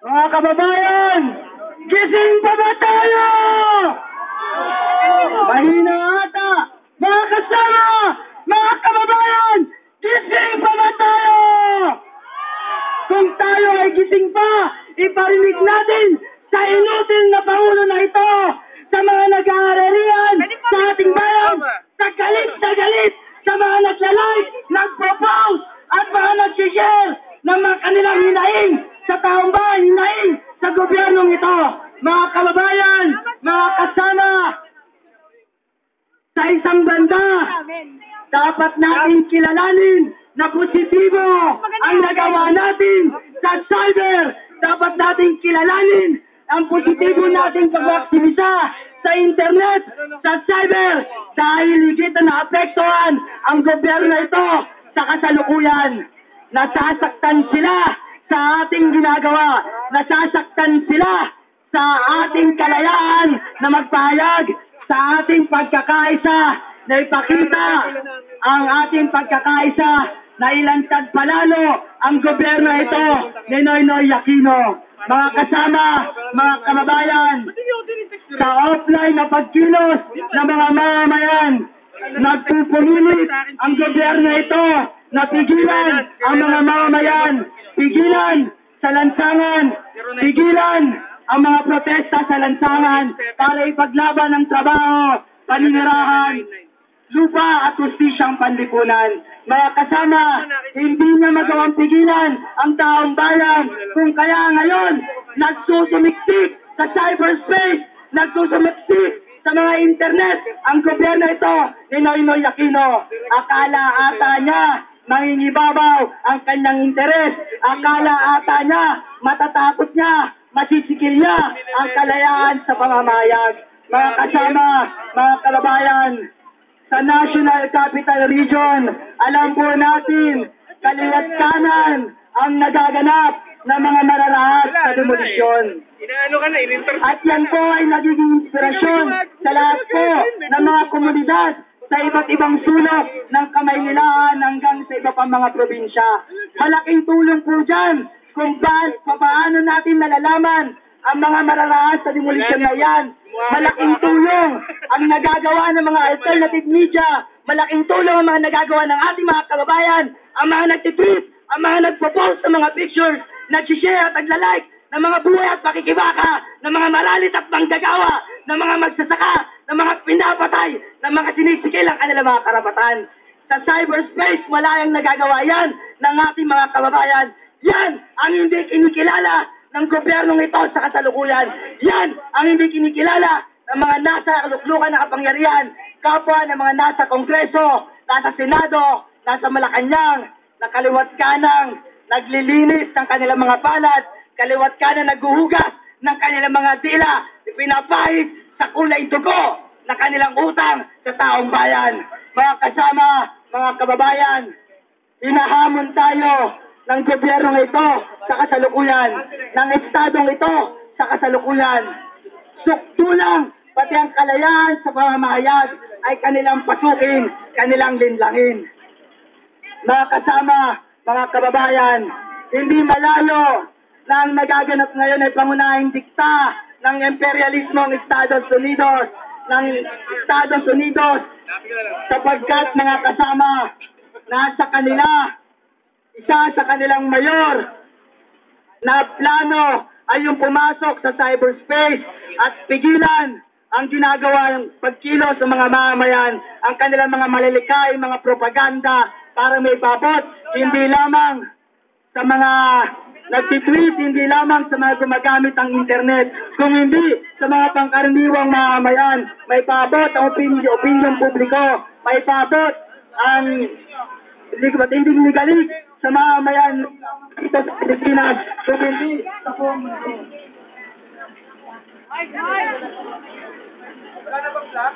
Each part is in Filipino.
Mga kababayan, gising pa ba tayo? Mahina ata. Mga kasama, mga kababayan, gising pa ba tayo? Kung tayo ay gising pa, iparinig natin sa inutil na Pangulo na ito, sa mga nag-aaralian sa ating bayan, sa galit na galit, sa mga naglalike, nagpropose, at mga nag-share ng mga kanilang hinaing sa taong bayan, hinaing sa gobyernong ito. Mga kababayan, mga kasama, sa isang banda, dapat natin kilalanin na positibo ang nagawa natin sa cyber. Dapat natin kilalanin ang positibo nating pag-aktivisa sa internet, sa cyber, dahil higit na naapektuhan ang gobyerno ito sa kasalukuyan. Nasasaktan sila sa ating ginagawa. Nasasaktan sila sa ating kalayaan na magpahayag sa ating pagkakaisa na ipakita ang ating pagkakaisa na ilantad palalo ang gobyerno ito ni Noynoy Aquino. Mga kasama, mga kababayan, sa offline na pagkilos ng mga mamamayan, nagpupumilit ang gobyerno ito na pigilan ang mga mamamayan, pigilan sa lansangan, pigilan ang mga protesta sa lansangan para ipaglaban ang trabaho, paninirahan, lupa at justisyang panlipunan. Mga kasama, hindi na magawang pigilan ang taong bayan kung kaya ngayon nagsusumiksik sa cyberspace, nagsusumiksik sa mga internet ang gobyerno ito ni Noynoy Aquino. Akala ata niya mangingibabaw ang kanyang interes. Akala ata niya matatakot niya, masisikil niya ang kalayaan sa pamamayag. Mga kasama, mga kalabayan, sa National Capital Region, alam po natin, kaliwat kanan ang nagaganap ng mga mararahat sa demolisyon. Ka na, in-interview. At yan po ay nagiging inspirasyon sa lahat po ng mga komunidad sa iba't ibang sulok ng Kamaynilaan hanggang sa iba pang mga probinsya. Malaking tulong po dyan kung pa, paano natin nalalaman ang mga mararaas sa demolisyon na yan. Malaking tulong ang nagagawa ng mga alternative media. Malaking tulong ang mga nagagawa ng ating mga kababayan, ang mga nagtitweet, ang mga nagpo-post ng mga pictures, nag-share at nagla-like ng mga buhay at pakikibaka, ng mga maralit at manggagawa, ng mga magsasaka, ng mga pinapatay, ng mga sinisikil ang kanilang mga karapatan. Sa cyberspace, wala yung nagagawa yan ng ating mga kababayan. Yan ang hindi kinikilala ng gobyernong ito sa kasalukuyan. Yan ang hindi kinikilala ng mga nasa luklukan na kapangyarihan, kapwa ng mga nasa Kongreso, nasa Senado, nasa Malacanang, nakaliwat kanang, naglilinis ng kanilang mga balat, kaliwat kanang naghuhugas ng kanilang mga dila, pinapahid sa kulay dugo na kanilang utang sa taong bayan. Mga kasama, mga kababayan, hinahamon tayo ng gobyernong ito sa kasalukuyan, ng estadong ito sa kasalukuyan. Suktulang, pati ang kalayaan sa pamamahayag ay kanilang pasukin, kanilang linlangin. Mga kasama, mga kababayan, hindi malayo na ang nagaganap ngayon ay pangunahing dikta ng imperialismo ng Estados Unidos, ng Estados Unidos, sapagkat mga kasama, nasa kanila, isa sa kanilang mayor na plano ay yung pumasok sa cyberspace at pigilan ang ginagawa ng pagkilos ng mga mamamayan, ang kanilang mga malilikay, mga propaganda para may babot, hindi lamang sa mga nagtitweet, hindi lamang sa mga gumagamit ng internet, kung hindi sa mga pangkaraniwang mamamayan, may pabot ang opinion, opinion publiko, may pabot ang hindi ligalik sa mamamayan dito sa Pilipinas, kung hindi sa mundo. Wala na bang vlog?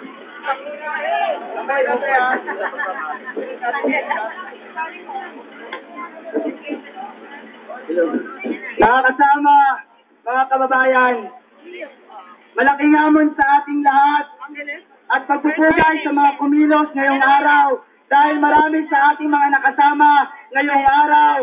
Okay, okay ah. Mga kasama, mga kababayan, malaking hamon sa ating lahat at pagpupugay sa mga kumilos ngayong araw dahil marami sa ating mga nakasama ngayong araw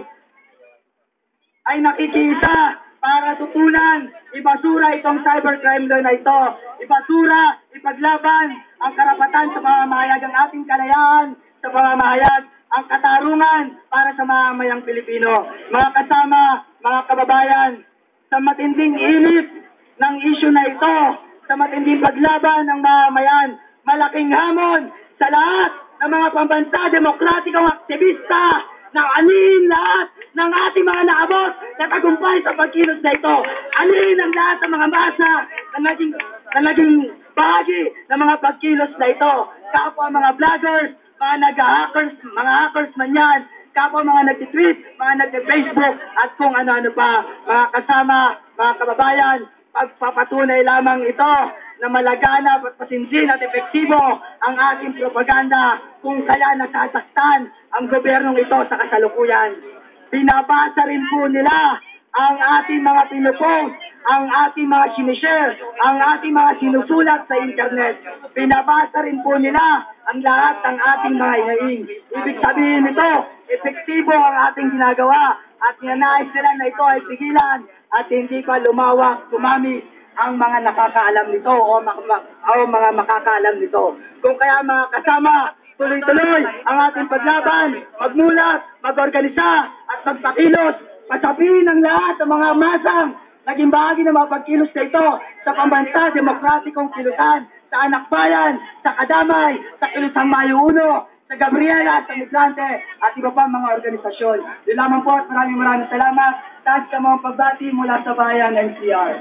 ay nakikita para tutunan, ibasura itong cybercrime law na ito. Ibasura, ipaglaban ang karapatan sa pamamahayag, ang ating kalayaan sa pamamahayag, ang katarungan para sa mamamayang Pilipino. Mga kasama, mga kababayan, sa matinding init ng issue na ito, sa matinding paglaban ng mamamayan, malaking hamon sa lahat ng mga pambansa, demokratikong aktivista, na anin lahat ng ating mga naabot na tagumpay sa pagkilos na ito. Anin ang lahat ng mga masa na naging, na naging bahagi ng mga pagkilos na ito. Kapwa mga vloggers, mga nag-hackers, mga hackers man yan, kapwa mga nag-tweet, mga nag-Facebook, at kung ano-ano pa, mga kasama, mga kababayan, pagpapatunay lamang ito na malaganap at pasinsin at epektibo ang ating propaganda kung kaya nasasaktan ang gobyernong ito sa kasalukuyan. Binabasa rin po nila ang ating mga pinupost, ang ating mga sinishare, ang ating mga sinusulat sa internet. Binabasa rin po nila ang lahat ng ating mga hinaing. Ibig sabihin nito, epektibo ang ating ginagawa at ninanais nila na ito ay pigilan at hindi pa lumawak, tumami ang mga nakakaalam nito o, mak- mak- o mga makakaalam nito. Kung kaya mga kasama, tuloy-tuloy ang ating paglaban, magmulat, magorganisa at magpakilos, pasabihin ng lahat ng mga masang naging bahagi ng mga pagkilos na ito sa pambansa, demokratikong kilusan, sa anak bayan, sa kadamay, sa kilusang mayo uno, sa Gabriela, sa Migrante, at iba pa mga organisasyon. Yun lamang po at maraming maraming salamat. Taas ka mga pagbati mula sa bayan NCR.